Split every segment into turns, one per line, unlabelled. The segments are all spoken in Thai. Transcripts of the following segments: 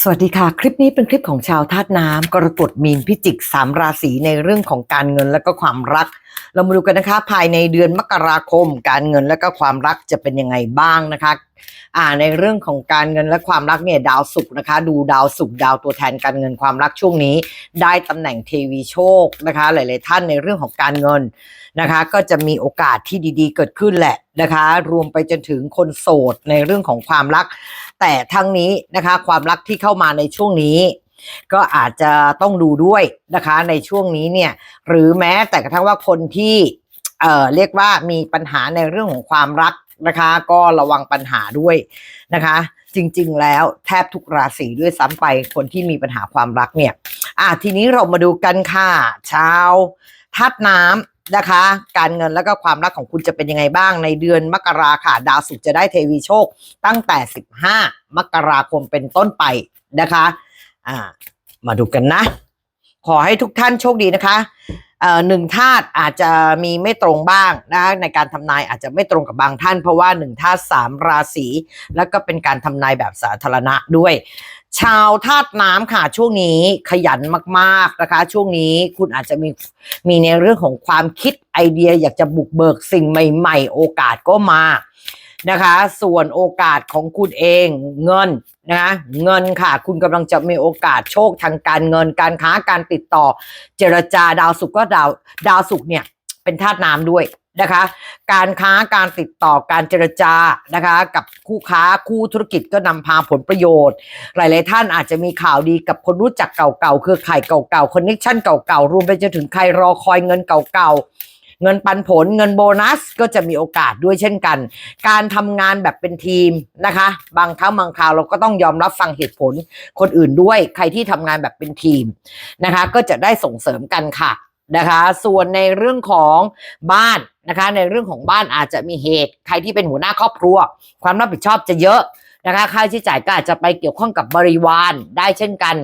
สวัสดีค่ะ คลิปนี้เป็นคลิปของชาวธาตุน้ำกรกฎมีนพิจิกสามราศีในเรื่องของการเงินและก็ความรัก เรามาดูกันนะคะภายในเดือนมกราคม การเงินและก็ความรักจะเป็นยังไงบ้างนะคะอ่าในเรื่องของการเงินและความรักเนี่ยดาวศุกร์นะคะ ดูดาวศุกร์ดาวตัวแทนการเงินความรักช่วงนี้ ได้ตำแหน่งเทวีโชคนะคะ หลาย ๆ ท่านในเรื่องของการเงินนะคะ ก็จะมีโอกาสที่ดี ๆ เกิดขึ้นแหละนะคะ รวมไปจนถึงคนโสดในเรื่องของความรัก แต่ทั้งนี้นะคะความรักที่เข้ามาในช่วงนี้ ก็อาจจะต้องดูด้วยนะคะในช่วงนี้เนี่ยหรือแม้แต่กระทั่งว่าคนที่เอ่อเรียกว่ามีปัญหาในเรื่องของความรักนะคะ ก็ระวังปัญหาด้วยนะคะ จริง ๆ แล้วแทบทุกราศีด้วยซ้ำไปคนที่มีปัญหาความรักเนี่ยอะทีนี้เรามาดูกันค่ะชาวธาตุน้ำ นะคะ การเงินแล้วก็ความรักของคุณจะเป็นยังไงบ้างในเดือนมกราค่ะ ดาวศุกร์จะได้เทวีโชค ตั้งแต่ 15 มกราคมเป็นต้นไปนะคะอ่ามาดูกันนะ ขอให้ทุกท่านโชคดีนะคะหนึ่งธาตุอาจจะมีไม่ตรงบ้างนะในการทำนายอาจจะไม่ตรงกับบางท่าน เพราะว่าหนึ่งธาตุสามราศีแล้วก็เป็นการทำนายแบบสาธารณะด้วย ชาวธาตุน้ำค่ะช่วงนี้ขยันมากๆนะคะ ช่วงนี้คุณอาจจะมีมีในเรื่องของความคิดไอเดียอยากจะบุกเบิกสิ่งใหม่ ๆ โอกาสก็มานะคะ ส่วนโอกาสของคุณเองเงินนะคะเงินค่ะ คุณกำลังจะมีโอกาสโชคทางการเงินการค้าการติดต่อ เจรจาดาวสุกก็ดาวดาวสุกเนี่ยเป็นธาตุน้ำด้วย นะคะ การค้าการติดต่อการเจรจานะคะ กับคู่ค้าคู่ธุรกิจก็นำพาผลประโยชน์ หลาย ๆ ท่านอาจจะมีข่าวดีกับคนรู้จักเก่าๆเครือข่ายเก่าๆคอนเนคชั่นเก่าๆรวมไปจนถึงใครรอคอยเงินเก่าๆเงินปันผลเงินโบนัสก็จะมีโอกาสด้วยเช่นกัน การทำงานแบบเป็นทีมนะคะ บางครั้งบางคราวเราก็ต้องยอมรับฟังเหตุผลคนอื่นด้วย ใครที่ทำงานแบบเป็นทีมนะคะ ก็จะได้ส่งเสริมกันค่ะนะคะ ส่วนในเรื่องของบ้าน นะคะในเรื่องของบ้านอาจจะมีเหตุใครที่เป็นหัวหน้าครอบครัว ความรับผิดชอบจะเยอะนะคะค่าใช้จ่ายก็อาจจะไปเกี่ยวข้องกับบริวารได้เช่นกัน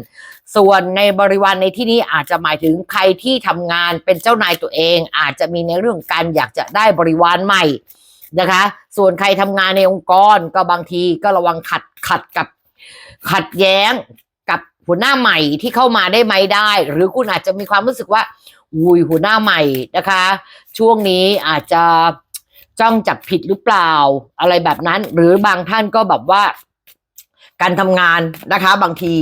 ส่วนในบริวารในที่นี้อาจจะหมายถึงใครที่ทำงานเป็นเจ้านายตัวเอง อาจจะมีในเรื่องการอยากจะได้บริวารใหม่นะคะ ส่วนใครทำงานในองค์กรก็บางทีก็ระวังขัดขัดกับขัดแย้ง หัวหน้าใหม่ที่เข้ามาได้ไหมได้ หรือคุณอาจจะมีความรู้สึกว่าอุ้ยหัวหน้าใหม่นะคะ ช่วงนี้อาจจะจ้องจับผิดหรือเปล่าอะไรแบบนั้น หรือบางท่านก็แบบว่า การทำงานนะคะ บางที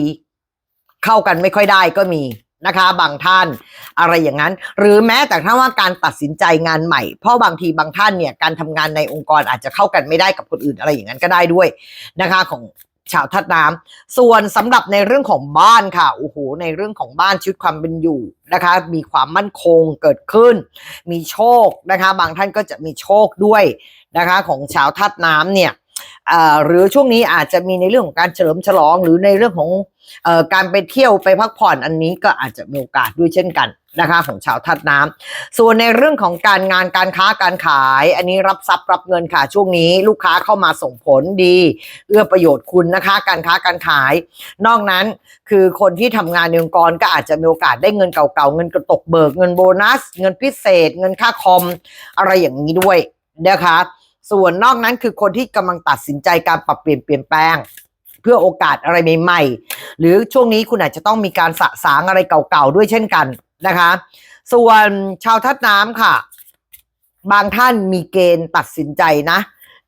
เข้ากันไม่ค่อยได้ก็มีนะคะ บางท่านอะไรอย่างนั้น หรือแม้แต่ถ้าว่าการตัดสินใจงานใหม่ เพราะบางทีบางท่านเนี่ยการทำงานในองค์กรอาจจะเข้ากันไม่ได้กับคนอื่นอะไรอย่างนั้นก็ได้ด้วยนะคะ ของ ชาวทัดน้ำส่วนสำหรับในเรื่องของบ้านค่ะโอ้โหในเรื่องของบ้านชีวิตความเป็นอยู่นะคะ มีความมั่นคงเกิดขึ้น มีโชคนะคะ บางท่านก็จะมีโชคด้วยนะคะ ของชาวทัดน้ำเนี่ย หรือช่วงนี้อาจจะมีในเรื่องของการเฉลิมฉลอง หรือในเรื่องของอการไปเที่ยวไปพักผ่อนอันนี้ก็อาจจะมีโอกาสด้วยเช่นกันนะคะของชาวทัดน้ำส่วนในเรื่องของการงานการค้าการขาย อันนี้รับทรัพย์รับเงินค่ะช่วงนี้ลูกค้าเข้ามาส่งผลดี เอื้อประโยชน์คุณนะคะ การค้าการขาย นอกนั้นคือคนที่ทำงานในองค์กรก็อาจจะมีโอกาสได้เงินเก่าๆเงินกระตกเบิกเงินโบนัส เงินพิเศษ เงินค่าคอม อะไรอย่างนี้ด้วยนะคะ ส่วนนอกนั้นคือคนที่กำลังตัดสินใจการปรับเปลี่ยนเปลี่ยนแปลง เพื่อโอกาสอะไรใหม่ๆ หรือช่วงนี้คุณอาจจะต้องมีการสะสางอะไรเก่าๆด้วยเช่นกันนะคะ ส่วนชาวทัดน้ำค่ะ บางท่านมีเกณฑ์ตัดสินใจนะ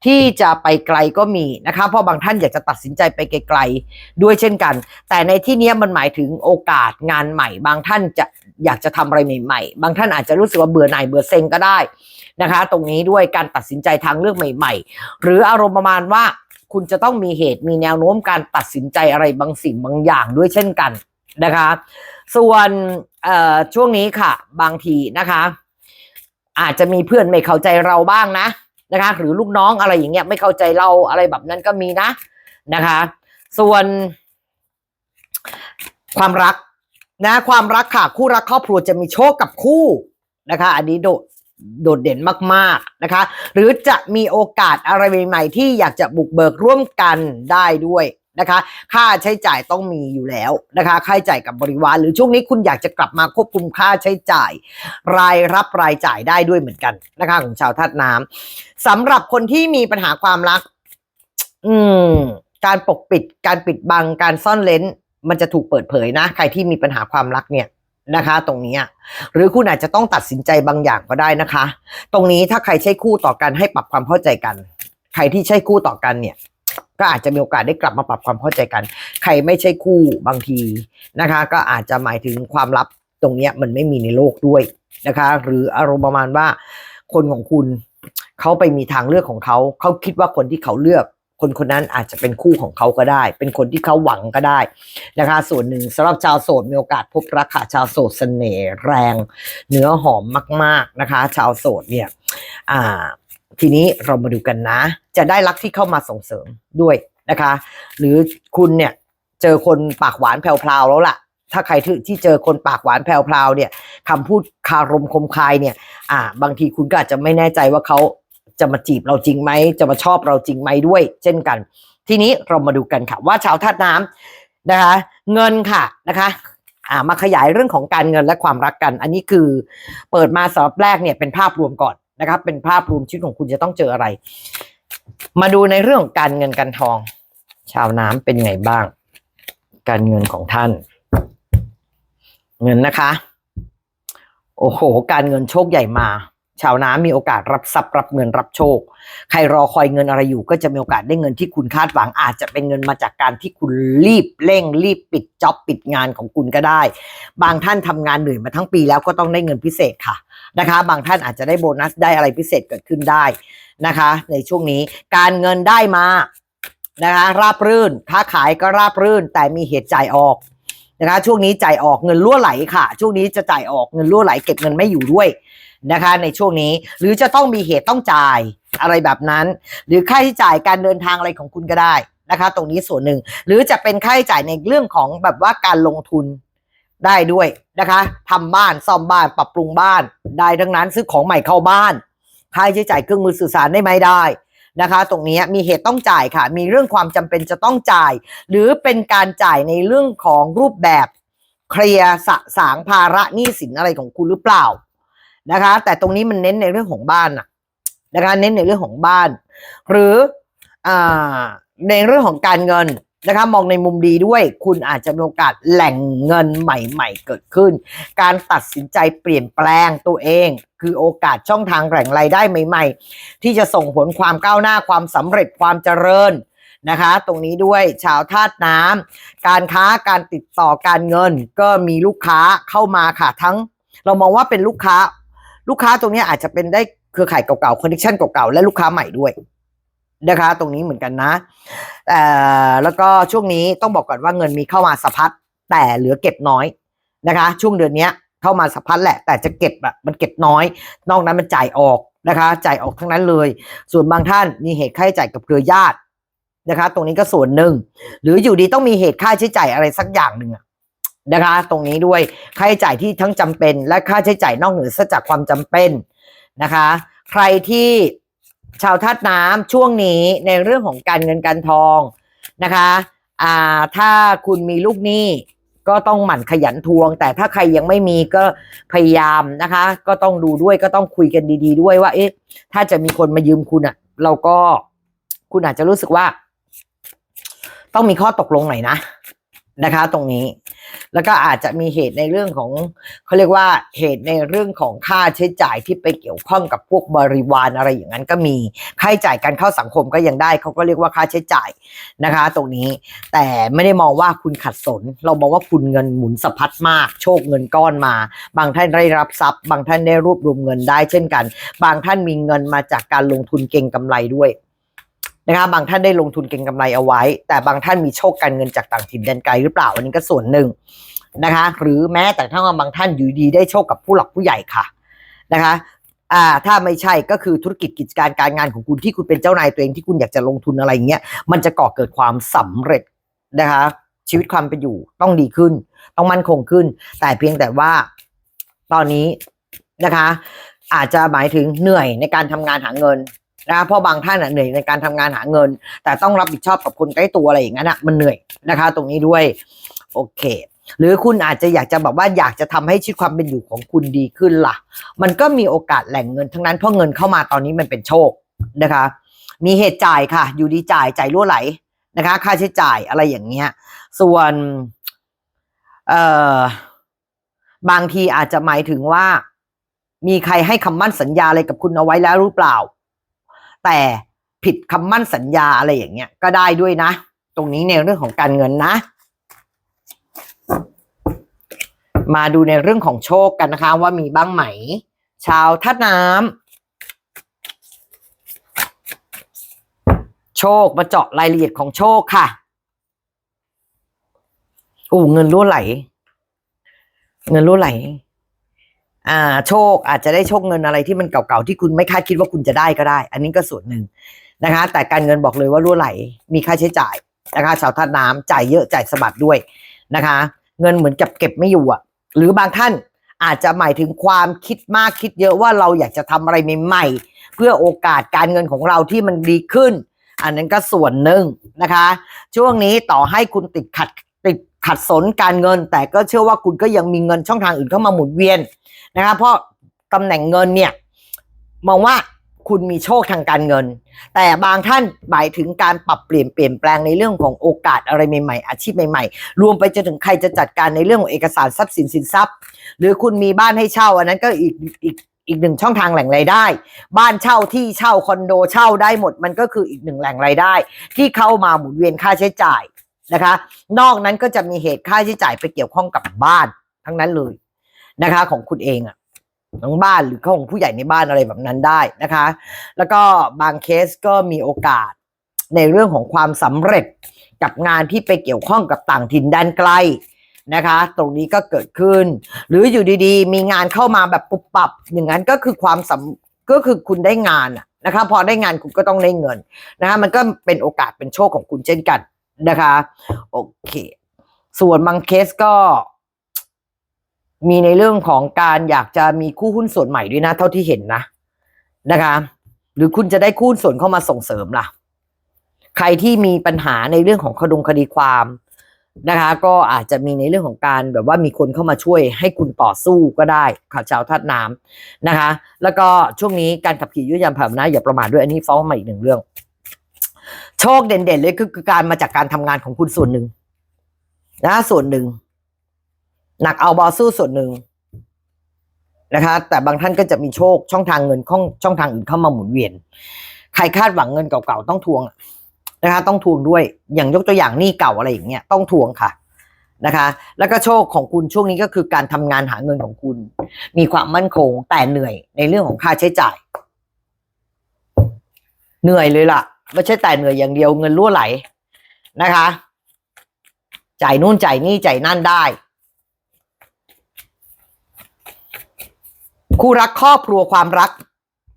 ที่จะไปไกลก็มีนะคะ เพราะบางท่านอยากจะตัดสินใจไปไกลๆด้วยเช่นกัน แต่ในที่นี้มันหมายถึงโอกาสงานใหม่ บางท่านจะอยากจะทำอะไรใหม่ๆ บางท่านอาจจะรู้สึกว่าเบื่อหน่ายเบื่อเซ็งก็ได้นะคะ ตรงนี้ด้วยการตัดสินใจทางเลือกใหม่ ๆ หรืออารมณ์ประมาณว่าคุณจะต้องมีเหตุมีแนวโน้มการตัดสินใจอะไรบางสิ่งบางอย่างด้วยเช่นกันนะคะ ส่วนช่วงนี้ค่ะ บางทีนะคะ อาจจะมีเพื่อนไม่เข้าใจเราบ้างนะ นะคะ หรือลูกน้องอะไรอย่างเงี้ยไม่เข้าใจเราอะไรแบบนั้นก็มีนะนะคะ ส่วนความรักนะความรักค่ะคู่รักครอบครัวจะมีโชคกับคู่นะคะ อันนี้โดดโดดเด่นมากๆนะคะ หรือจะมีโอกาสอะไรใหม่ๆที่อยากจะบุกเบิกร่วมกันได้ด้วย นะคะ ค่าใช้จ่ายต้องมีอยู่แล้วนะคะ ค่าใช้จ่ายกับบริวาร หรือช่วงนี้คุณอยากจะกลับมาควบคุมค่าใช้จ่าย รายรับรายจ่ายได้ด้วยเหมือนกันนะคะของชาวธาตุน้ำสำหรับคนที่มีปัญหาความรัก อืม การปกปิด การปิดบัง การซ่อนเลนมันจะถูกเปิดเผยนะ ใครที่มีปัญหาความรักเนี่ยนะคะ ตรงนี้หรือคุณอาจจะต้องตัดสินใจบางอย่างก็ได้นะคะ ตรงนี้ถ้าใครใช่คู่ต่อกันให้ปรับความเข้าใจกัน ใครที่ใช่คู่ต่อกันเนี่ย ก็อาจจะมีโอกาสได้กลับมาปรับความเข้าใจกัน ใครไม่ใช่คู่บางทีนะคะ ก็อาจจะหมายถึงความลับตรงเนี้ยมันไม่มีในโลกด้วยนะคะ หรืออารมณ์ประมาณว่า คนของคุณเขาไปมีทางเลือกของเขาเขาคิดว่าคนที่เขาเลือก คนคนนั้นอาจจะเป็นคู่ของเขาก็ได้ เป็นคนที่เขาหวังก็ได้นะคะ ส่วนหนึ่งสำหรับชาวโสดมีโอกาสพบรักค่ะชาวโสดเสน่ห์แรง เนื้อหอมมาก ๆนะคะ ชาวโสดเนี่ย อ่า ทีนี้เรามาดูกันนะ จะได้รักที่เข้ามาส่งเสริมด้วยนะคะ หรือคุณเนี่ยเจอคนปากหวานแพรวๆแล้วล่ะ ถ้าใครที่เจอคนปากหวานแพรวๆเนี่ยคำพูดคารมคมคายเนี่ย อ่า บางทีคุณก็อาจจะไม่แน่ใจว่าเขาจะมาจีบเราจริงไหม จะมาชอบเราจริงไหมด้วย เช่นกัน ทีนี้เรามาดูกันค่ะ ว่าชาวธาตุน้ำนะคะ เงินค่ะนะคะอ่ามาขยายเรื่องของการเงินและความรักกัน อันนี้คือเปิดมาสำหรับแรกเนี่ยเป็นภาพรวมก่อน นะครับ เป็นภาพรวมชีวิตของคุณจะต้องเจออะไร มาดูในเรื่องของการเงินการทอง ชาวน้ำเป็นไงบ้าง การเงินของท่าน เงินนะคะ โอ้โห การเงินโชคใหญ่มา ชาวน้ำมีโอกาสรับทรัพย์รับเงินรับโชค ใครรอคอยเงินอะไรอยู่ ก็จะมีโอกาสได้เงินที่คุณคาดหวัง อาจจะเป็นเงินมาจากการที่คุณรีบเร่ง รีบปิดจ็อบปิดงานของคุณก็ได้ บางท่านทำงานเหนื่อยมาทั้งปีแล้วก็ต้องได้เงินพิเศษค่ะ นะคะ บางท่านอาจจะได้โบนัสได้อะไรพิเศษเกิดขึ้นได้นะคะ ในช่วงนี้การเงินได้มานะคะราบรื่นค้าขายก็ราบรื่น แต่มีเหตุจ่ายออกนะคะ ช่วงนี้จ่ายออกเงินรั่วไหลค่ะ ช่วงนี้จะจ่ายออกเงินรั่วไหลเก็บเงินไม่อยู่ด้วยนะคะ ในช่วงนี้หรือจะต้องมีเหตุต้องจ่ายอะไรแบบนั้น หรือค่าใช้จ่ายการเดินทางอะไรของคุณก็ได้นะคะ ตรงนี้ส่วนหนึ่ง หรือจะเป็นค่าใช้จ่ายในเรื่องของแบบว่าการลงทุน ได้ด้วยนะคะทำบ้านซ่อมบ้านปรับปรุงบ้าน ได้ทั้งนั้นซื้อของใหม่เข้าบ้านค่าใช้จ่ายเครื่องมือสื่อสารได้ไหมได้นะคะ ตรงนี้มีเหตุต้องจ่ายค่ะ มีเรื่องความจำเป็นจะต้องจ่าย หรือเป็นการจ่ายในเรื่องของรูปแบบเคลียร์สะสางภาระหนี้สินอะไรของคุณหรือเปล่านะคะ แต่ตรงนี้มันเน้นในเรื่องของบ้านนะคะเน้นในเรื่องของบ้าน หรืออในเรื่องของการเงิน นะคะมองในมุมดีด้วย คุณอาจจะมีโอกาสแหล่งเงินใหม่ๆ เกิดขึ้น การตัดสินใจเปลี่ยนแปลงตัวเอง คือโอกาสช่องทางแหล่งรายได้ใหม่ ๆ ที่จะส่งผลความก้าวหน้าความสำเร็จความเจริญนะคะ ตรงนี้ด้วยชาวธาตุน้ำการค้าการติดต่อการเงิน ก็มีลูกค้าเข้ามาค่ะทั้ง เรามองว่าเป็นลูกค้า ลูกค้าตรงนี้อาจจะเป็นได้เครือข่ายเก่าๆคอนเนคชั่นเก่าๆและลูกค้าใหม่ด้วย นะคะ ตรงนี้เหมือนกันนะแล้วก็ช่วงนี้ต้องบอกก่อนว่าเงินมีเข้ามาสะพัดแต่เหลือเก็บน้อยนะคะ ช่วงเดือนนี้เข้ามาสะพัดแหละ แต่จะเก็บอะมันเก็บน้อย นอกนั้นมันจ่ายออกนะคะ จ่ายออกทั้งนั้นเลย ส่วนบางท่านมีเหตุค่าใช้จ่ายกับเครือญาตินะคะ ตรงนี้ก็ส่วนหนึ่ง หรืออยู่ดีต้องมีเหตุค่าใช้จ่ายอะไรสักอย่างหนึ่งนะคะ ตรงนี้ด้วยค่าใช้จ่ายที่ทั้งจำเป็น และค่าใช้จ่ายนอกเหนือจากความจำเป็นนะคะ ใครที่ ชาวธาตุน้ำช่วงนี้ในเรื่องของการเงินการทองนะคะอ่าถ้าคุณมีลูกหนี้ก็ต้องหมั่นขยันทวง แต่ถ้าใครยังไม่มีก็พยายามนะคะ ก็ต้องดูด้วยก็ต้องคุยกันดี ๆ ด้วยว่า เอ๊ะ ถ้าจะมีคนมายืมคุณอะ่ะ เราก็คุณอาจจะรู้สึกว่า ต้องมีข้อตกลงหน่อยนะนะคะ ตรงนี้ แล้วก็อาจจะมีเหตุในเรื่องของเขาเรียกว่าเหตุในเรื่องของค่าใช้จ่ายที่ไปเกี่ยวข้องกับพวกบริวารอะไรอย่างนั้นก็มีค่าใช้จ่ายการเข้าสังคมก็ยังได้เขาก็เรียกว่าค่าใช้จ่ายนะคะ ตรงนี้แต่ไม่ได้มองว่าคุณขัดสน เรามองว่าคุณเงินหมุนสะพัดมาก โชคเงินก้อนมา บางท่านได้รับทรัพย์ บางท่านได้รวบรวมเงินได้เช่นกัน บางท่านมีเงินมาจากการลงทุนเก่งกำไรด้วย นะคะบางท่านได้ลงทุนเก็งกำไรเอาไว้ แต่บางท่านมีโชคการเงินจากต่างถิ่นแดนไกลหรือเปล่าอันนี้ก็ส่วนหนึ่งนะคะ หรือแม้แต่ถ้าบางท่านอยู่ดีได้โชคกับผู้หลักผู้ใหญ่ค่ะนะคะอ่าถ้าไม่ใช่ก็คือธุรกิจกิจการการงานของคุณที่คุณเป็นเจ้านายตัวเองที่คุณอยากจะลงทุนอะไรอย่างเงี้ยมันจะก่อเกิดความสำเร็จนะคะ ชีวิตความเป็นอยู่ต้องดีขึ้น ต้องมั่นคงขึ้น แต่เพียงแต่ว่าตอนนี้นะคะ อาจจะหมายถึงเหนื่อยในการทำงานหาเงิน นะคะเพราะบางท่านเหนื่อยในการทำงานหาเงิน แต่ต้องรับผิดชอบกับคนใกล้ตัวอะไรอย่างนั้นอะมันเหนื่อยนะคะ ตรงนี้ด้วยโอเค หรือคุณอาจจะอยากจะแบบว่าอยากจะทำให้ชีวิตความเป็นอยู่ของคุณดีขึ้นล่ะ มันก็มีโอกาสแหล่งเงินทั้งนั้นเพราะเงินเข้ามาตอนนี้มันเป็นโชคนะคะ มีเหตุจ่ายค่ะ อยู่ดีจ่ายจ่ายรั่วไหลนะคะ ค่าใช้จ่ายอะไรอย่างเงี้ย ส่วนเอ่อบางทีอาจจะหมายถึงว่า มีใครให้คำมั่นสัญญาอะไรกับคุณเอาไว้แล้วหรือเปล่า แต่ผิดคำมั่นสัญญาอะไรอย่างเงี้ยก็ได้ด้วยนะ ตรงนี้ในเรื่องของการเงินนะ มาดูในเรื่องของโชคกันนะคะ ว่ามีบ้างไหม ชาวธาตุน้ำโชคมาเจาะรายละเอียดของโชคค่ะโอ้เงินรั่วไหล เงินรั่วไหล อ่าโชคอาจจะได้โชคเงินอะไรที่มันเก่าๆที่คุณไม่คาดคิดว่าคุณจะได้ก็ได้ อันนี้ก็ส่วนหนึ่งนะคะ แต่การเงินบอกเลยว่ารั่วไหลมีค่าใช้จ่ายนะคะชาวธาตุน้ำจ่ายเยอะจ่ายสะบัดด้วยนะคะ เงินเหมือนกับเก็บไม่อยู่อะ หรือบางท่านอาจจะหมายถึงความคิดมากคิดเยอะว่าเราอยากจะทำอะไรใหม่ๆเพื่อโอกาสการเงินของเราที่มันดีขึ้น อันนั้นก็ส่วนหนึ่งนะคะ ช่วงนี้ต่อให้คุณติดขัดติดขัดสนการเงิน แต่ก็เชื่อว่าคุณก็ยังมีเงินช่องทางอื่นเข้ามาหมุนเวียน นะคะเพราะตำแหน่งเงินเนี่ยมองว่าคุณมีโชคทางการเงิน แต่บางท่านหมายถึงการปรับเปลี่ยนเปลี่ยนแปลงในเรื่องของโอกาสอะไรใหม่ๆ อาชีพใหม่ๆ รวมไปจนถึงใครจะจัดการในเรื่องของเอกสารทรัพย์สินสินทรัพย์ หรือคุณมีบ้านให้เช่า อันนั้นก็อีกอีกอีกหนึ่งช่องทางแหล่งรายได้ บ้านเช่าที่เช่าคอนโดเช่าได้หมด มันก็คืออีกหนึ่งแหล่งรายได้ ที่เข้ามาหมุนเวียนค่าใช้จ่ายนะคะ นอกนั้นก็จะมีเหตุค่าใช้จ่ายไปเกี่ยวข้องกับบ้านทั้งนั้นเลย นะคะ ของคุณเองอะทั้งบ้านหรือของผู้ใหญ่ในบ้านอะไรแบบนั้นได้นะคะ แล้วก็บางเคสก็มีโอกาสในเรื่องของความสำเร็จกับงานที่ไปเกี่ยวข้องกับต่างถิ่นแดนไกลนะคะ ตรงนี้ก็เกิดขึ้น หรืออยู่ดีๆ มีงานเข้ามาแบบปุบปับ อย่างนั้นก็คือความสำก็คือคุณได้งานนะคะ พอได้งานคุณก็ต้องได้เงินนะคะมันก็เป็นโอกาสเป็นโชคของคุณเช่นกันนะคะ โอเค ส่วนบางเคสก็ มีในเรื่องของการอยากจะมีคู่หุ้นส่วนใหม่ด้วยนะ เท่าที่เห็นนะนะคะ หรือคุณจะได้คู่หุ้นส่วนเข้ามาส่งเสริมล่ะ ใครที่มีปัญหาในเรื่องของคดงคดีความนะคะ ก็อาจจะมีในเรื่องของการแบบว่ามีคนเข้ามาช่วยให้คุณต่อสู้ก็ได้ข่าวชาวธาตุน้ำนะคะ แล้วก็ช่วงนี้การขับขี่ยุติยานผ่านนะอย่าประมาทด้วยอันนี้ฟ้องมาอีกหนึ่งเรื่อง โชคเด่นๆเลยคือคือการมาจากการทำงานของคุณส่วนหนึ่งนะส่วนหนึ่ง หนักเอาเบาสู้ส่วนหนึ่งนะคะ แต่บางท่านก็จะมีโชคช่องทางเงินช่องช่องทางอื่นเข้ามาหมุนเวียน ใครคาดหวังเงินเก่าๆต้องทวงนะคะ ต้องทวงด้วยอย่างยกตัวอย่างหนี้เก่าอะไรอย่างเงี้ยต้องทวงค่ะนะคะ แล้วก็โชคของคุณช่วงนี้ก็คือการทำงานหาเงินของคุณ มีความมั่นคงแต่เหนื่อยในเรื่องของค่าใช้จ่าย เหนื่อยเลยล่ะไม่ใช่แต่เหนื่อยอย่างเดียวเงินรั่วไหลนะคะ จ่ายนู่นจ่ายนี่จ่ายนั่นได้ คู่รักครอบครัวความรัก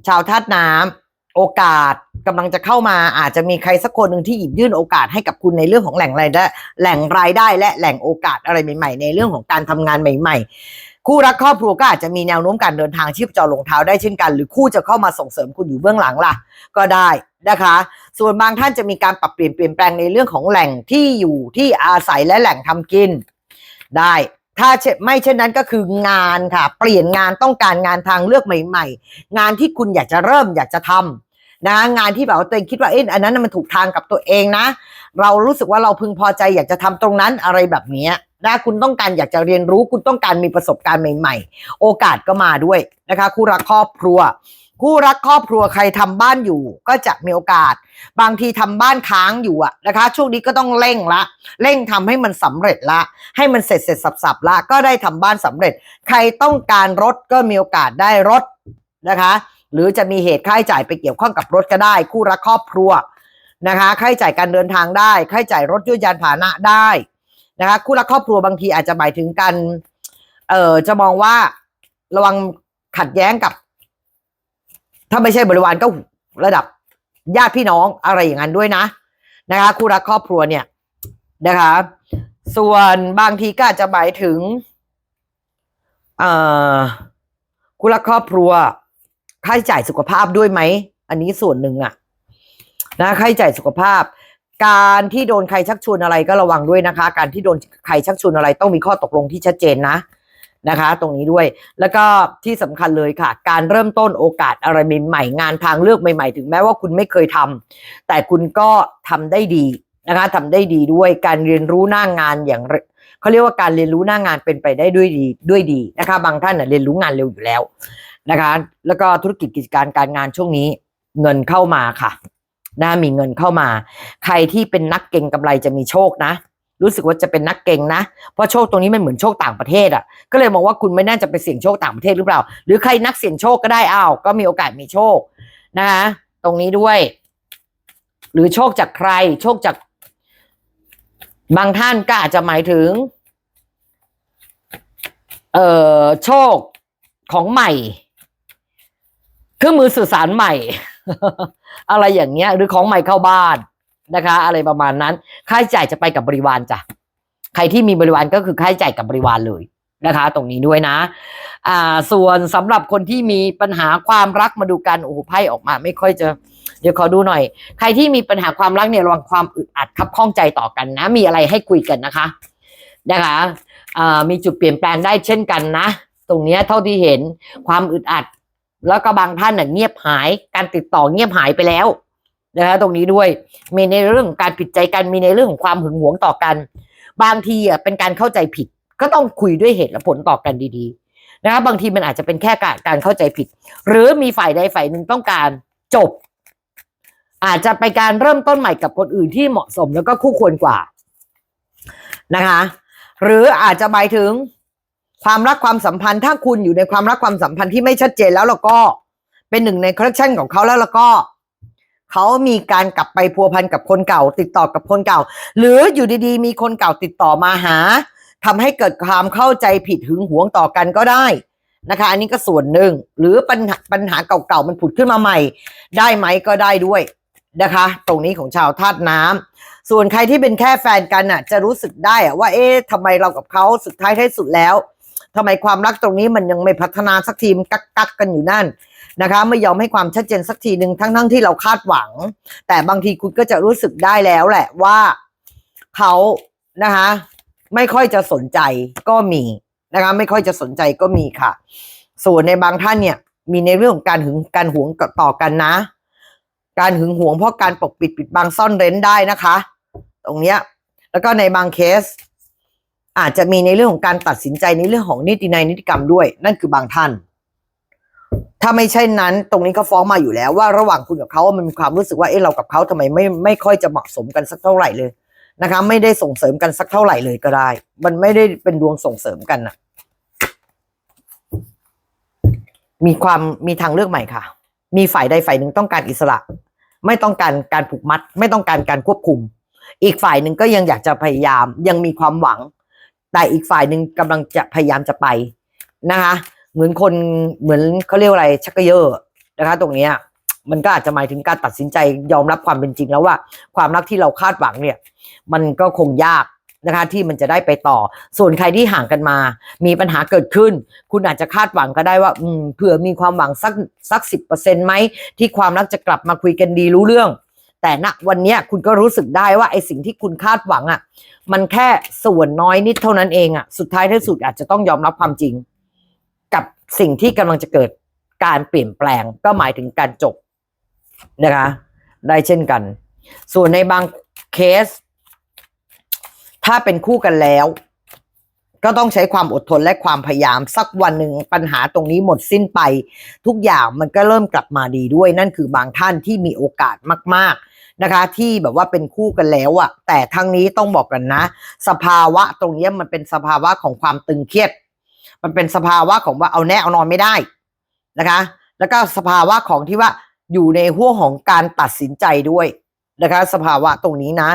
ชาวธาตุน้ำโอกาสกำลังจะเข้ามาอาจจะมีใครสักคนหนึ่งที่หยิบยื่นโอกาสให้กับคุณในเรื่องของแหล่งรายได้แหล่งรายได้ และแหล่งโอกาสอะไรใหม่ ๆ ในเรื่องของการทำงานใหม่ ๆ คู่รักครอบครัวก็อาจจะมีแนวโน้มการเดินทางชีพจรลงเท้าได้เช่นกัน หรือคู่จะเข้ามาส่งเสริมคุณอยู่เบื้องหลังล่ะ ก็ได้นะคะ ส่วนบางท่านจะมีการปรับเปลี่ยนเปลี่ยนแปลงในเรื่องของแหล่งที่อยู่ที่อาศัยและแหล่งทำกินได้ ถ้าเช่นไม่เช่นนั้นก็คืองานค่ะ เปลี่ยนงานต้องการงานทางเลือกใหม่ ๆ งานที่คุณอยากจะเริ่มอยากจะทำนะงานที่แบบว่าตัวเองคิดว่าเอ๊ะอันนั้นมันถูกทางกับตัวเองนะ เรารู้สึกว่าเราพึงพอใจอยากจะทำตรงนั้นอะไรแบบนี้นะคุณต้องการอยากจะเรียนรู้ คุณต้องการมีประสบการณ์ใหม่ ๆ โอกาสก็มาด้วยนะคะ คู่รักครอบครัว คู่รักครอบครัวใครทำบ้านอยู่ก็จะมีโอกาส บางทีทำบ้านค้างอยู่อะนะคะ ช่วงนี้ก็ต้องเร่งละ เร่งทำให้มันสำเร็จละ ให้มันเสร็จเสร็จสับสับละก็ได้ทำบ้านสำเร็จ ใครต้องการรถก็มีโอกาสได้รถนะคะ หรือจะมีเหตุค่าใช้จ่ายไปเกี่ยวข้องกับรถก็ได้ คู่รักครอบครัวนะคะค่าใช้จ่ายการเดินทางได้ค่าใช้จ่ายรถยนต์ยานพาหนะได้นะคะ คู่รักครอบครัวบางทีอาจจะหมายถึงกันเอ่อจะมองว่าระวังขัดแย้งกับ ถ้าไม่ใช่บริวารก็ระดับญาติพี่น้องอะไรอย่างนั้นด้วยนะนะคะคู่รักครอบครัวเนี่ยนะคะ ส่วนบางทีก็อาจจะหมายถึงคู่รักครอบครัว ค่าใช้จ่ายสุขภาพด้วยไหม อันนี้ส่วนหนึ่งอะนะค่าใช้จ่ายสุขภาพ การที่โดนใครชักชวนอะไรก็ระวังด้วยนะคะ การที่โดนใครชักชวนอะไรต้องมีข้อตกลงที่ชัดเจนนะ นะคะ ตรงนี้ด้วย แล้วก็ที่สำคัญเลยค่ะ การเริ่มต้นโอกาสอะไรใหม่ๆงานทางเลือกใหม่ๆ ถึงแม้ว่าคุณไม่เคยทำแต่คุณก็ทำได้ดีนะคะทำได้ดีด้วยการเรียนรู้หน้างานอย่างเขาเรียกว่าการเรียนรู้หน้างานเป็นไปได้ด้วยดีด้วยดีนะคะ บางท่านเรียนรู้งานเร็วอยู่แล้วนะคะ แล้วก็ธุรกิจกิจการการงานช่วงนี้เงินเข้ามาค่ะนะมีเงินเข้ามา ใครที่เป็นนักเก็งกำไรจะมีโชคนะ รู้สึกว่าจะเป็นนักเก็งนะ เพราะโชคตรงนี้มันเหมือนโชคต่างประเทศอะ ก็เลยมองว่าคุณไม่น่าจะไปเสี่ยงโชคต่างประเทศหรือเปล่า หรือใครนักเสี่ยงโชคก็ได้อ้าวก็มีโอกาสมีโชคนะคะตรงนี้ด้วย หรือโชคจากใคร โชคจาก บางท่านก็อาจจะหมายถึง เอ่อโชคของใหม่เครื่องมือสื่อสารใหม่ อะไรอย่างเงี้ย หรือของใหม่เข้าบ้าน นะคะ อะไรประมาณนั้น ค่าใช้จ่ายจะไปกับบริวารจ้ะใครที่มีบริวารก็คือค่าใช้จ่ายกับบริวารเลยนะคะ ตรงนี้ด้วยนะ อ่า ส่วนสำหรับคนที่มีปัญหาความรักมาดูกันโอ้โหไพ่ออกมา ไม่ค่อยจะ เดี๋ยวขอดูหน่อย ใครที่มีปัญหาความรักเนี่ยระวังความอึดอัดคับข้องใจต่อกันนะ มีอะไรให้คุยกันนะคะนะคะอ่ามีจุดเปลี่ยนแปลงได้เช่นกันนะ ตรงนี้เท่าที่เห็นความอึดอัด แล้วก็บางท่านเน่ะเงียบหาย การติดต่อเงียบหายไปแล้ว นะคะตรงนี้ด้วยมีในเรื่องของการผิดใจกันมีในเรื่องของความหึงหวงต่อกัน บางทีอะเป็นการเข้าใจผิด ก็ต้องคุยด้วยเหตุและผลต่อกันดีๆนะคะบางทีมันอาจจะเป็นแค่การการเข้าใจผิด หรือมีฝ่ายใดฝ่ายหนึ่งต้องการจบ อาจจะไปการเริ่มต้นใหม่กับคนอื่นที่เหมาะสมแล้วก็คู่ควรกว่านะคะ หรืออาจจะหมายถึงความรักความสัมพันธ์ถ้าคุณอยู่ในความรักความสัมพันธ์ที่ไม่ชัดเจนแล้วเราก็เป็นหนึ่งในคอลเลคชันของเขาแล้วแล้วก็ เขามีการกลับไปพัวพันกับคนเก่า ติดต่อกับคนเก่า หรืออยู่ดีๆ มีคนเก่าติดต่อมาหาทำให้เกิดความเข้าใจผิดหึงหวงต่อกันก็ได้นะคะ อันนี้ก็ส่วนหนึ่งหรือปัญหาปัญหาเก่าๆมันผุดขึ้นมาใหม่ ได้ไหมก็ได้ด้วยนะคะ ตรงนี้ของชาวธาตุน้ำส่วนใครที่เป็นแค่แฟนกันน่ะ จะรู้สึกได้อะว่า เอ๊ะทำไมเรากับเขาสุดท้ายท้ายสุดแล้ว ทำไมความรักตรงนี้มันยังไม่พัฒนาสักทีมกักกักกันอยู่นั่นนะคะ ไม่ยอมให้ความชัดเจนสักทีหนึ่งทั้งทั้งที่เราคาดหวัง แต่บางทีคุณก็จะรู้สึกได้แล้วแหละว่าเขานะคะ ไม่ค่อยจะสนใจก็มีนะคะ ไม่ค่อยจะสนใจก็มีค่ะ ส่วนในบางท่านเนี่ย มีในเรื่องของการหึงการหวงต่อกันนะ การหึงหวงเพราะการปกปิดปิดบังซ่อนเร้นได้นะคะ ตรงเนี้ยแล้วก็ในบางเคส อาจจะมีในเรื่องของการตัดสินใจในเรื่องของนิตินัยนิติกรรมด้วย นั่นคือบางท่าน ถ้าไม่ใช่นั้น ตรงนี้ก็ฟ้องมาอยู่แล้วว่าระหว่างคุณกับเขามันมีความรู้สึกว่าเอ๊ะเรากับเขาทำไมไม่ไม่ค่อยจะเหมาะสมกันสักเท่าไหร่เลยนะคะ ไม่ได้ส่งเสริมกันสักเท่าไหร่เลยก็ได้ มันไม่ได้เป็นดวงส่งเสริมกันนะมีความมีทางเลือกใหม่ค่ะ มีฝ่ายใดฝ่ายหนึ่งต้องการอิสระ ไม่ต้องการการผูกมัด ไม่ต้องการการควบคุม อีกฝ่ายหนึ่งก็ยังอยากจะพยายามยังมีความหวัง แต่อีกฝ่ายหนึ่งกำลังจะพยายามจะไปนะคะ เหมือนคนเหมือนเขาเรียกว่าอะไรชักกระเยอะนะคะ ตรงเนี้ยมันก็อาจจะหมายถึงการตัดสินใจยอมรับความเป็นจริงแล้วว่า ความรักที่เราคาดหวังเนี่ย มันก็คงยากนะคะที่มันจะได้ไปต่อ ส่วนใครที่ห่างกันมา มีปัญหาเกิดขึ้น คุณอาจจะคาดหวังก็ได้ว่า อืมเผื่อมีความหวังสักสักสิบเปอร์เซ็นต์ไหมที่ความรักจะกลับมาคุยกันดีรู้เรื่อง แต่ณวันนี้คุณก็รู้สึกได้ว่าไอ้สิ่งที่คุณคาดหวังอะ มันแค่ส่วนน้อยนิดเท่านั้นเองอะ สุดท้ายที่สุดอาจจะต้องยอมรับความจริง กับสิ่งที่กำลังจะเกิดการเปลี่ยนแปลง ก็หมายถึงการจบนะคะ ได้เช่นกัน ส่วนในบางเคส ถ้าเป็นคู่กันแล้ว ก็ต้องใช้ความอดทนและความพยายาม สักวันหนึ่งปัญหาตรงนี้หมดสิ้นไป ทุกอย่างมันก็เริ่มกลับมาดีด้วย นั่นคือบางท่านที่มีโอกาสมาก ๆ นะคะ ที่แบบว่าเป็นคู่กันแล้วอะแต่ทั้งนี้ต้องบอกกันนะ สภาวะตรงนี้มันเป็นสภาวะของความตึงเครียด มันเป็นสภาวะของว่าเอาแน่เอานอนไม่ได้นะคะ แล้วก็สภาวะของที่ว่าอยู่ในห่วงของการตัดสินใจด้วยนะคะ สภาวะตรงนี้นะ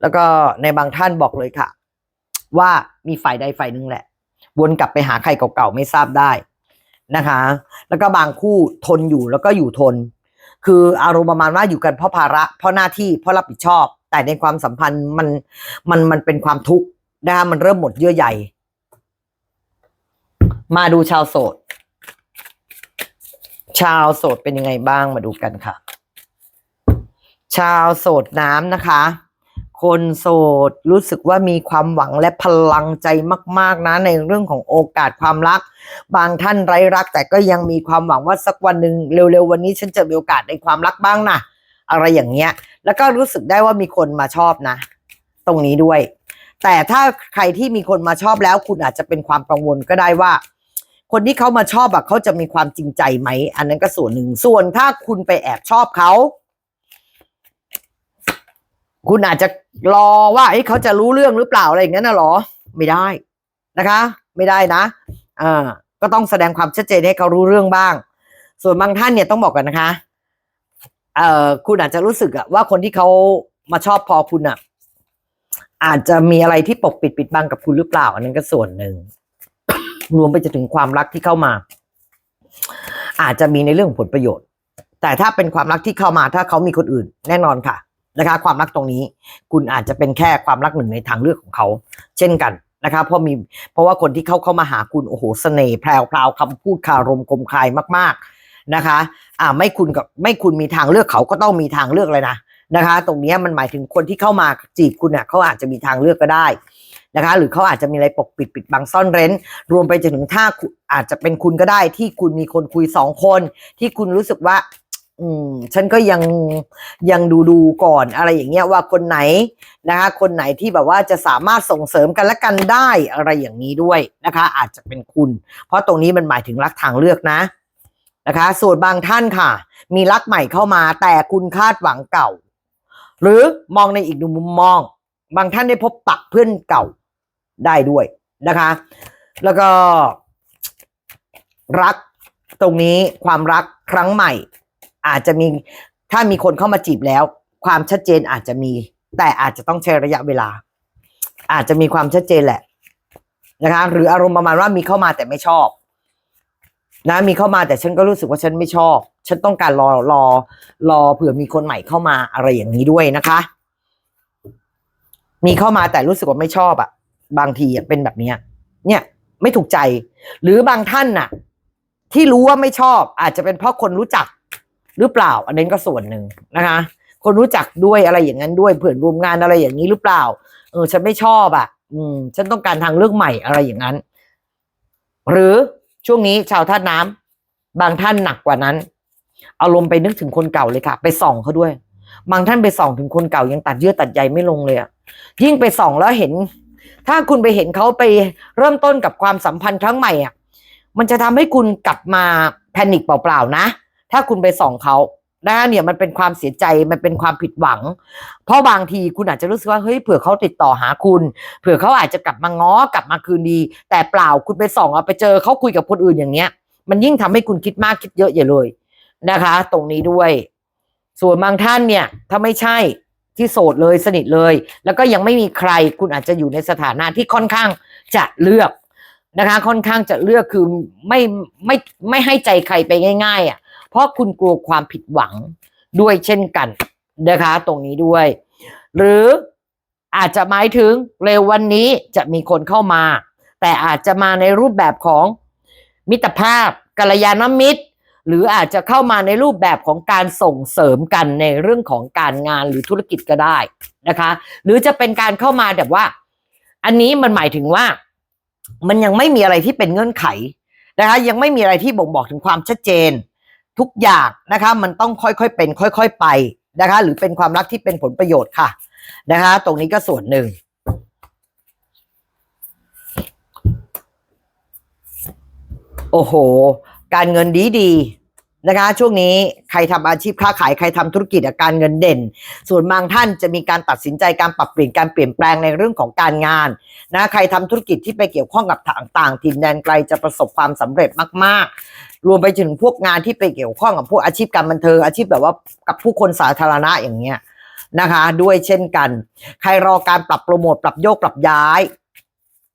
แล้วก็ในบางท่านบอกเลยค่ะ ว่ามีฝ่ายใดฝ่ายหนึ่งแหละ วนกลับไปหาใครเก่าๆไม่ทราบได้นะคะ แล้วก็บางคู่ทนอยู่แล้วก็อยู่ทน คืออารมณ์ประมาณว่าอยู่กันเพราะภาระเพราะหน้าที่เพราะรับผิดชอบ แต่ในความสัมพันธ์มันมันมันเป็นความทุกข์นะคะมันเริ่มหมดเยื่อใยมาดูชาวโสด ชาวโสดเป็นยังไงบ้างมาดูกันค่ะ ชาวโสดน้ำนะคะ คนโสดรู้สึกว่ามีความหวังและพลังใจมาก ๆ นะในเรื่องของโอกาสความรัก บางท่านไร้รัก แต่ก็ยังมีความหวังว่าสักวันหนึ่งเร็ว ๆ วันนี้ฉันจะมีโอกาสในความรักบ้างนะอะไรอย่างเงี้ย แล้วก็รู้สึกได้ว่ามีคนมาชอบนะ ตรงนี้ด้วย แต่ถ้าใครที่มีคนมาชอบแล้ว คุณอาจจะเป็นความกังวลก็ได้ว่า คนที่เขามาชอบอะเขาจะมีความจริงใจไหม อันนั้นก็ส่วนหนึ่งส่วนถ้าคุณไปแอบชอบเขา คุณอาจจะรอว่าเอ้ยเขาจะรู้เรื่องหรือเปล่าอะไรอย่างนั้นนะหรอ ไม่ได้นะคะ ไม่ได้นะอ่าก็ต้องแสดงความชัดเจนให้เขารู้เรื่องบ้าง ส่วนบางท่านเนี่ยต้องบอกกันนะคะ เอ่อคุณอาจจะรู้สึกอะว่าคนที่เขามาชอบพอคุณอะอาจจะมีอะไรที่ปกปิดปิดบังกับคุณหรือเปล่า อันนั้นก็ส่วนหนึ่งรวมไปจนถึงความรักที่เข้ามา อาจจะมีในเรื่องผลประโยชน์ แต่ถ้าเป็นความรักที่เข้ามาถ้าเขามีคนอื่น แน่นอนค่ะ นะคะ ความรักตรงนี้ คุณอาจจะเป็นแค่ความรักหนึ่งในทางเลือกของเขา เช่นกันนะคะเพราะมีเพราะว่าคนที่เข้าเข้ามาหาคุณโอ้โหเสน่ห์แพรวพราวคำพูดคารมคมคายมาก ๆนะคะ อ่าไม่คุณกับไม่คุณมีทางเลือกเขาก็ต้องมีทางเลือกเลยนะนะคะ ตรงนี้มันหมายถึงคนที่เข้ามาจีบคุณเนี่ยเขาอาจจะมีทางเลือกก็ได้นะคะ หรือเขาอาจจะมีอะไรปกปิดปิดบังซ่อนเร้น รวมไปจนถึงถ้าอาจจะเป็นคุณก็ได้ที่คุณมีคนคุยสองคน ที่คุณรู้สึกว่า อืมฉันก็ยังยังดูดูก่อนอะไรอย่างเงี้ยว่าคนไหนนะคะคนไหนที่แบบว่าจะสามารถส่งเสริมกันและกันได้อะไรอย่างนี้ด้วยนะคะ อาจจะเป็นคุณ เพราะตรงนี้มันหมายถึงรักทางเลือกนะนะคะ ส่วนบางท่านค่ะ มีรักใหม่เข้ามาแต่คุณคาดหวังเก่า หรือมองในอีกมุมมอง บางท่านได้พบปะเพื่อนเก่าได้ด้วยนะคะ แล้วก็ รักตรงนี้ความรักครั้งใหม่ อาจจะมีถ้ามีคนเข้ามาจีบแล้ว ความชัดเจนอาจจะมี แต่อาจจะต้องใช้ระยะเวลา อาจจะมีความชัดเจนแหละนะคะ หรืออารมณ์ประมาณว่ามีเข้ามาแต่ไม่ชอบ นะ มีเข้ามาแต่ฉันก็รู้สึกว่าฉันไม่ชอบ ฉันต้องการรอรอรอเผื่อมีคนใหม่เข้ามาอะไรอย่างนี้ด้วยนะคะ มีเข้ามาแต่รู้สึกว่าไม่ชอบอะบางทีเป็นแบบเนี้ย เนี่ยไม่ถูกใจ หรือบางท่านน่ะ ที่รู้ว่าไม่ชอบ อาจจะเป็นเพราะคนรู้จัก หรือเปล่า อันนี้ก็ส่วนหนึ่งนะคะ คนรู้จักด้วยอะไรอย่างนั้นด้วยเผื่อนรวมงานอะไรอย่างนี้หรือเปล่า เออ ฉันไม่ชอบอะ อืม ฉันต้องการทางเลือกใหม่อะไรอย่างนั้น หรือช่วงนี้ชาวท่าตุน้ำบางท่านหนักกว่านั้น อารมณ์ไปนึกถึงคนเก่าเลยค่ะ ไปส่องเขาด้วย บางท่านไปส่องถึงคนเก่ายังตัดเยื่อตัดใยไม่ลงเลยอะยิ่งไปส่องแล้วเห็น ถ้าคุณไปเห็นเขาไปเริ่มต้นกับความสัมพันธ์ครั้งใหม่อะ มันจะทำให้คุณกลับมาแพนิคเปล่าๆนะ ถ้าคุณไปส่องเขานะเนี่ยมันเป็นความเสียใจมันเป็นความผิดหวัง เพราะบางทีคุณอาจจะรู้สึกว่าเฮ้ยเผื่อเขาติดต่อหาคุณ เผื่อเขาอาจจะกลับมาง้อกลับมาคืนดี แต่เปล่าคุณไปส่องเอาไปเจอเขาคุยกับคนอื่นอย่างเนี้ย มันยิ่งทำให้คุณคิดมากคิดเยอะอย่าเลยนะคะ ตรงนี้ด้วย ส่วนบางท่านเนี่ย ถ้าไม่ใช่ที่โสดเลยสนิทเลย แล้วก็ยังไม่มีใครคุณอาจจะอยู่ในสถานะที่ค่อนข้างจะเลือกนะคะ ค่อนข้างจะเลือกคือไม่ไม่ไม่ให้ใจใครไปง่าย ๆอะ เพราะคุณกลัวความผิดหวังด้วยเช่นกันนะคะ ตรงนี้ด้วย หรืออาจจะหมายถึงเร็ววันนี้จะมีคนเข้ามา แต่อาจจะมาในรูปแบบของมิตรภาพกัลยาณมิตร หรืออาจจะเข้ามาในรูปแบบของการส่งเสริมกันในเรื่องของการงานหรือธุรกิจก็ได้นะคะ หรือจะเป็นการเข้ามาแบบว่า อันนี้มันหมายถึงว่า มันยังไม่มีอะไรที่เป็นเงื่อนไขนะคะ ยังไม่มีอะไรที่บ่งบอกถึงความชัดเจน ทุกอย่างนะคะ มันต้องค่อยๆเป็น ค่อย ๆ ไปนะคะ หรือเป็นความรักที่เป็นผลประโยชน์ค่ะ นะคะ ตรงนี้ก็ส่วนหนึ่งโอ้โห การเงินดีดีๆนะคะ ช่วงนี้ใครทำอาชีพค้าขายใครทำธุรกิจการเงินเด่น ส่วนบางท่านจะมีการตัดสินใจการปรับเปลี่ยนการเปลี่ยนแปลงในเรื่องของการงานนะใครทำธุรกิจที่ไปเกี่ยวข้องกับต่างๆถิ่นแดนไกลจะประสบความสำเร็จมากๆ รวมไปถึงพวกงานที่ไปเกี่ยวข้องกับพวกอาชีพการบันเทิงอาชีพแบบว่ากับผู้คนสาธารณะอย่างเงี้ยนะคะ ด้วยเช่นกัน ใครรอการปรับโปรโมทปรับโยกปรับย้าย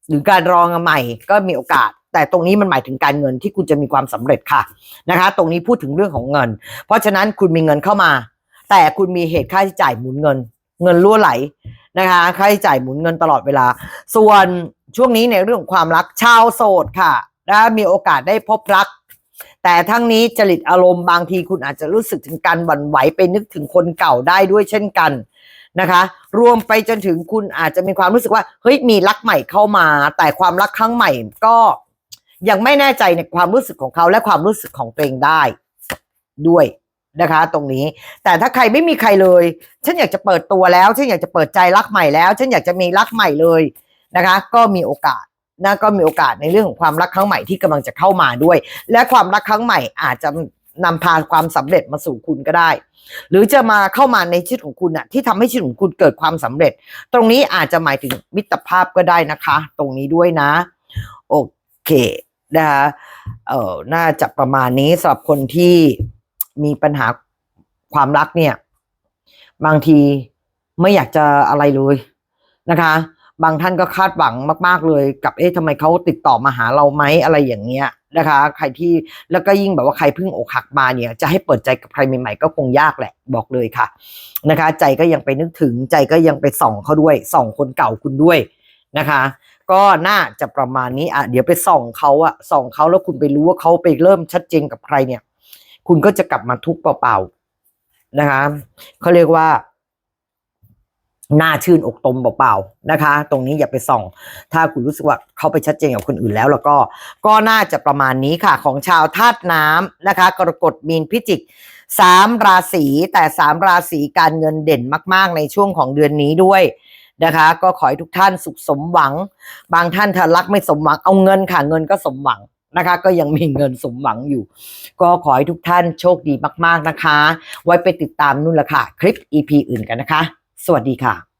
หรือการรองใหม่ก็มีโอกาส แต่ตรงนี้มันหมายถึงการเงินที่คุณจะมีความสำเร็จค่ะนะคะ ตรงนี้พูดถึงเรื่องของเงิน เพราะฉะนั้นคุณมีเงินเข้ามา แต่คุณมีเหตุค่าใช้จ่ายหมุนเงิน เงินรั่วไหลนะคะค่าใช้จ่ายหมุนเงินตลอดเวลา ส่วนช่วงนี้ในเรื่องของความรักชาวโสดค่ะนะมีโอกาสได้พบรัก แต่ทั้งนี้จริตอารมณ์บางทีคุณอาจจะรู้สึกถึงการหวั่นไหวไปนึกถึงคนเก่าได้ด้วยเช่นกันนะคะ รวมไปจนถึงคุณอาจจะมีความรู้สึกว่าเฮ้ยมีรักใหม่เข้ามา แต่ความรักครั้งใหม่ก็ยังไม่แน่ใจในความรู้สึกของเขาและความรู้สึกของตัวเองได้ด้วยนะคะ ตรงนี้ แต่ถ้าใครไม่มีใครเลย ฉันอยากจะเปิดตัวแล้ว ฉันอยากจะเปิดใจรักใหม่แล้ว ฉันอยากจะมีรักใหม่เลยนะคะ ก็มีโอกาส นะก็มีโอกาสในเรื่องของความรักครั้งใหม่ที่กำลังจะเข้ามาด้วย และความรักครั้งใหม่อาจจะนำพาความสำเร็จมาสู่คุณก็ได้ หรือจะมาเข้ามาในชีวิตของคุณอะที่ทำให้ชีวิตของคุณเกิดความสำเร็จ ตรงนี้อาจจะหมายถึงมิตรภาพก็ได้นะคะ ตรงนี้ด้วยนะ โอเคนะคะเออน่าจะประมาณนี้สำหรับคนที่มีปัญหาความรักเนี่ย บางทีไม่อยากจะอะไรเลยนะคะ บางท่านก็คาดหวังมาก ๆ เลยกับเอ๊ะทำไมเขาติดต่อมาหาเราไหมอะไรอย่างเงี้ยนะคะ ใครที่แล้วก็ยิ่งแบบว่าใครเพิ่งอกหักมาเนี่ย จะให้เปิดใจกับใครใหม่ๆก็คงยากแหละบอกเลยค่ะนะคะ ใจก็ยังไปนึกถึงใจก็ยังไปส่องเขาด้วยส่องคนเก่าคุณด้วยนะคะ ก็น่าจะประมาณนี้อะเดี๋ยวไปส่องเขาอะส่องเขาแล้วคุณไปรู้ว่าเขาไปเริ่มชัดเจนกับใครเนี่ย คุณก็จะกลับมาทุกข์เปล่าๆนะคะเขาเรียกว่า หน้าชื่นอกตมเปล่าๆนะคะ ตรงนี้อย่าไปส่อง ถ้าคุณรู้สึกว่าเขาไปชัดเจนกับคนอื่นแล้ว แล้วก็ก็น่าจะประมาณนี้ค่ะ ของชาวธาตุน้ำนะคะ กรกฎมีนพิจิกสามราศีแต่สามราศีการเงินเด่นมาก ๆ ในช่วงของเดือนนี้ด้วยนะคะ ก็ขอให้ทุกท่านสุขสมหวัง บางท่านถ้ารักไม่สมหวังเอาเงินค่ะเงินก็สมหวังนะคะ ก็ยังมีเงินสมหวังอยู่ ก็ขอให้ทุกท่านโชคดีมาก ๆนะคะ ไว้ไปติดตามนู่นละค่ะ คลิป EP อื่นกันนะคะ สวัสดีค่ะ